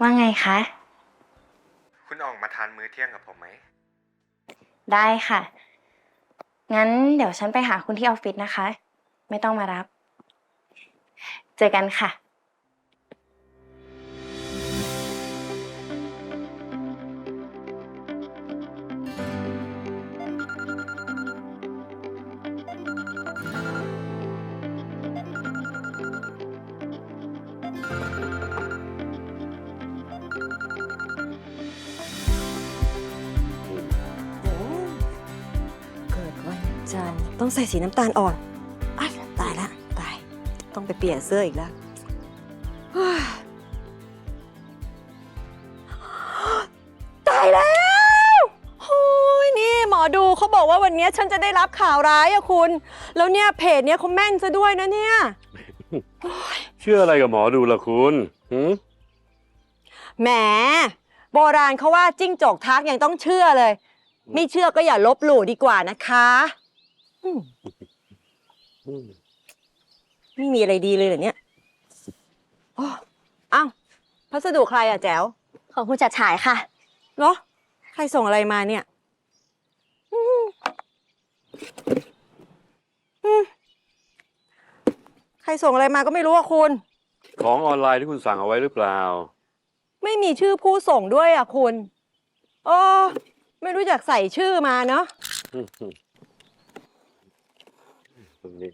ว่าไงคะ คุณออกมาทานมื้อเที่ยงกับผมไหม ได้ค่ะ งั้นเดี๋ยวฉันไปหาคุณที่ออฟฟิศนะคะ ไม่ต้องมารับ เจอกันค่ะ ต้องใส่สีน้ำตาลอ่อนอ้ายตายละตาย ต้องไปเปลี่ยนเสื้ออีกแล้วเฮ้ยตายแล้วโอ้ยนี่หมอดูเขาบอกว่าวันนี้ฉันจะได้รับข่าวร้ายอะคุณ แล้วเนี่ยเพจเนี้ยเขาแม่นซะด้วยนะเนี่ยเชื่ออะไรกับหมอดูล่ะคุณหืมแหม โบราณเขาว่าจิ้งจกทักยังต้องเชื่อเลย ไม่เชื่อก็อย่าลบหลู่ดีกว่านะคะ อืมอืมไม่มีอะไรดีเลยเหรอเนี่ยโอ้อ้าวพัสดุใครอะแจ๋วของคุณจัดฉายค่ะ เหรอ ใครส่งอะไรมาเนี่ย อืมอืมใครส่งอะไรมาก็ไม่รู้อะคุณ ของออนไลน์ที่คุณสั่งเอาไว้หรือเปล่า ไม่มีชื่อผู้ส่งด้วยอะคุณ โอ้ ไม่รู้จักใส่ชื่อมาเนาะอืมอืม ตรงนี้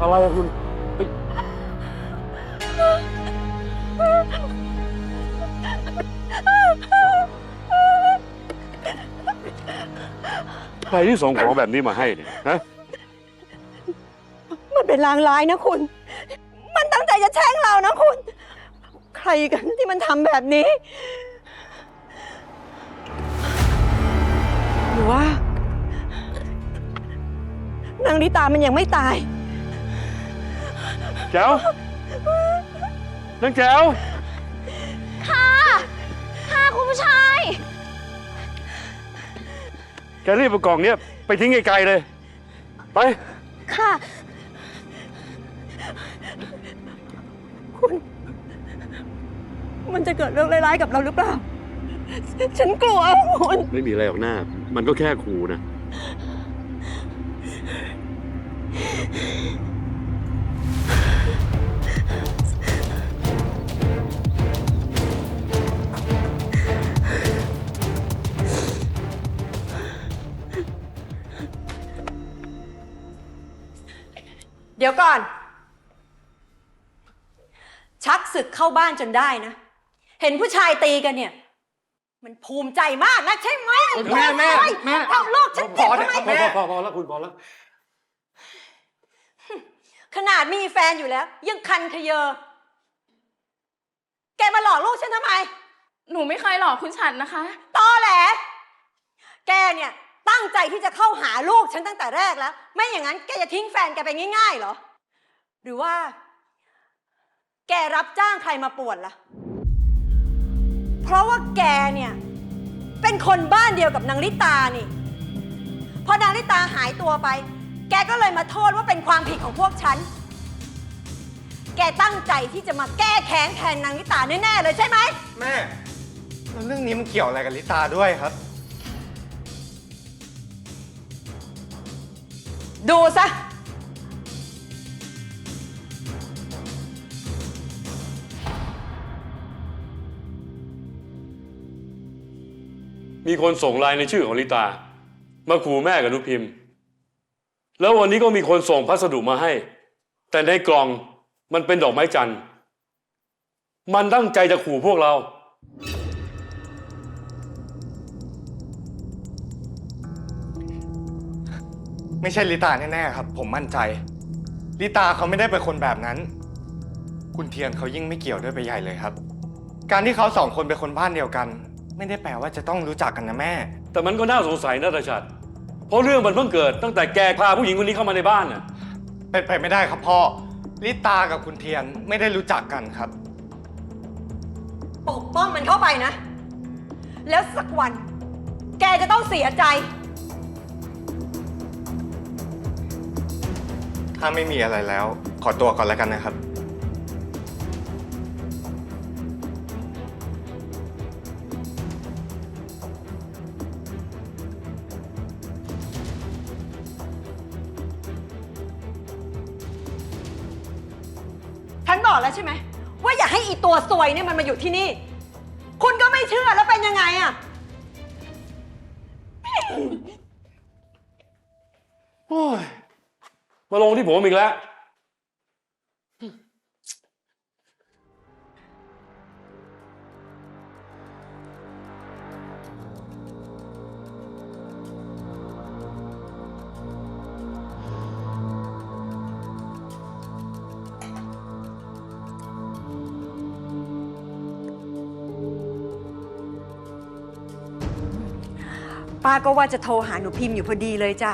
อะไรอะคุณเฮ้ยใครที่ส่งของแบบนี้มาให้เนี่ยฮะมันเป็นลางร้ายนะคุณ มันตั้งใจจะแช่งเรานะคุณ ใครกันที่มันทำแบบนี้ หรือว่านางลิตามันยังไม่ตาย แจ๋วนังแจ๋วค่ะคุณผู้ชาย แกรีบเอากล่องเนี้ยไปทิ้งไกลๆเลย ไป ค่ะ มันจะเกิดเรื่องร้ายๆกับเราหรือเปล่า ฉันกลัวคุณไม่มีอะไรหรอกหน้า มันก็แค่ขู่นะ เดี๋ยวก่อน ชักศึกเข้าบ้านจนได้นะ เห็นผู้ชายตีกันเนี่ย มันภูมิใจมากนะใช่ไหมแม่แม่แม่ ทำโลกฉันเจ็บทำไมพอพอพอพอแล้วคุณพอแล้วขนาดมีแฟนอยู่แล้ว ยังคันเขยอ แกมาหลอกลูกฉันทำไม หนูไม่เคยหลอกคุณฉันนะคะ ตอแหล แกเนี่ยตั้งใจที่จะเข้าหาลูกฉันตั้งแต่แรกแล้ว ไม่อย่างนั้นแกจะทิ้งแฟนแกไปง่ายๆเหรอ หรือว่า แกรับจ้างใครมาป่วนล่ะ เพราะว่าแกเนี่ย เป็นคนบ้านเดียวกับนางลิตานี่ พอนางลิตาหายตัวไป แกก็เลยมาโทษว่าเป็นความผิดของพวกฉัน แกตั้งใจที่จะมาแก้แค้นแทนนางลิตาแน่ๆเลยใช่ไหม แม่แล้วเรื่องนี้มันเกี่ยวอะไรกับลิตาด้วยครับ ดูซะ มีคนส่งไลน์ในชื่อของลิตา มาขู่แม่กับนุพิมพ์ แล้ววันนี้ก็มีคนส่งพัสดุมาให้ แต่ในกล่องมันเป็นดอกไม้จันทร์ มันตั้งใจจะขู่พวกเรา ไม่ใช่ลิตาแน่ๆครับ ผมมั่นใจ ลิตาเขาไม่ได้เป็นคนแบบนั้น คุณเทียนเขายิ่งไม่เกี่ยวด้วยไปใหญ่เลยครับ การที่เขาสองคนเป็นคนบ้านเดียวกัน ไม่ได้แปลว่าจะต้องรู้จักกันนะแม่ แต่มันก็น่าสงสัยนะตาชัด เพราะเรื่องมันเพิ่งเกิดตั้งแต่แกพาผู้หญิงคนนี้เข้ามาในบ้านน่ะ เป็นไปไม่ได้ครับพ่อ ลิตากับคุณเทียนไม่ได้รู้จักกันครับ ปกป้องมันเข้าไปนะ แล้วสักวัน แกจะต้องเสียใจ ถ้าไม่มีอะไรแล้ว ขอตัวก่อนแล้วกันนะครับ บอกแล้วใช่ไหมว่าอย่าให้อีตัวซวยเนี่ยมันมาอยู่ที่นี่ คุณก็ไม่เชื่อแล้วเป็นยังไงอะโอ้ยมาลงที่ผมอีกแล้ว ป้าก็ว่าจะโทรหาหนูพิมพ์อยู่พอดีเลยจ้ะ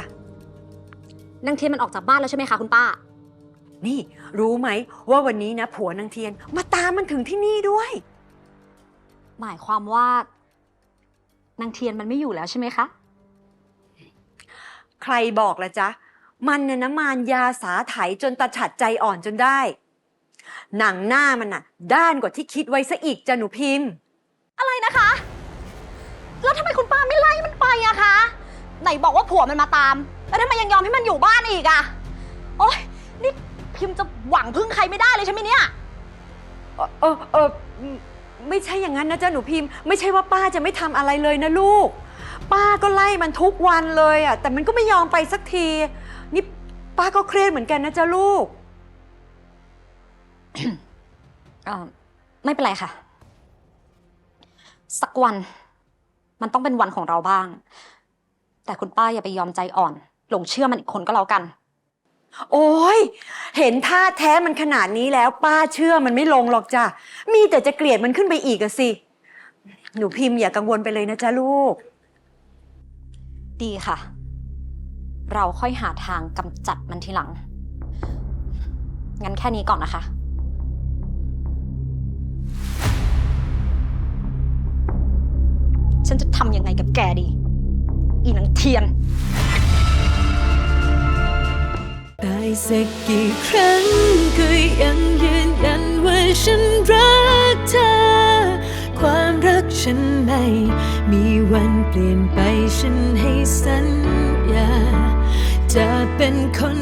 นางเทียนมันออกจากบ้านแล้วใช่ไหมคะคุณป้า นี่รู้ไหมว่าวันนี้นะผัวนางเทียน มาตามมันถึงที่นี่ด้วย หมายความว่า นางเทียนมันไม่อยู่แล้วใช่ไหมคะ ใครบอกละจ๊ะ มันน่ะนะมารยาสาไถจนตาฉัดใจอ่อนจนได้ หนังหน้ามันน่ะ ด้านกว่าที่คิดไว้ซะอีกจ้ะหนูพิมพ์ อะไรนะคะ แล้วทำไม อะคะ ไหนบอกว่าผัวมันมาตาม แล้วทำไมยังยอมให้มันอยู่บ้านอีกอะโอ๊ย นี่พิมพ์จะหวังพึ่งใครไม่ได้เลยใช่ไหมเนี่ย เออเออเออไม่ไม่ใช่อย่างนั้นนะจ๊ะหนูพิมพ์ ไม่ใช่ว่าป้าจะไม่ทำอะไรเลยนะลูก ป้าก็ไล่มันทุกวันเลยอะ แต่มันก็ไม่ยอมไปสักที นี่ป้าก็เครียดเหมือนกันนะจ๊ะลูก เออไม่เป็นไรค่ะ สักวัน มันต้องเป็นวันของเราบ้าง แต่คุณป้าอย่าไปยอมใจอ่อน หลงเชื่อมันอีกคนก็แล้วกัน โอ้ย เห็นท่าแท้มันขนาดนี้แล้วป้าเชื่อมันไม่ลงหรอกจ้ะ มีแต่จะเกลียดมันขึ้นไปอีกอะสิ หนูพิมพ์อย่ากังวลไปเลยนะจ๊ะลูก ดีค่ะ เราค่อยหาทางกำจัดมันทีหลัง งั้นแค่นี้ก่อนนะคะ ทำยังไงกับแกดี อีนังเทียนตายสักกี่ครั้งก็ยังยืนยันว่าฉันรักเธอ ความรักฉันไม่ มีวันเปลี่ยนไปฉันให้สัญญา จะเป็นคน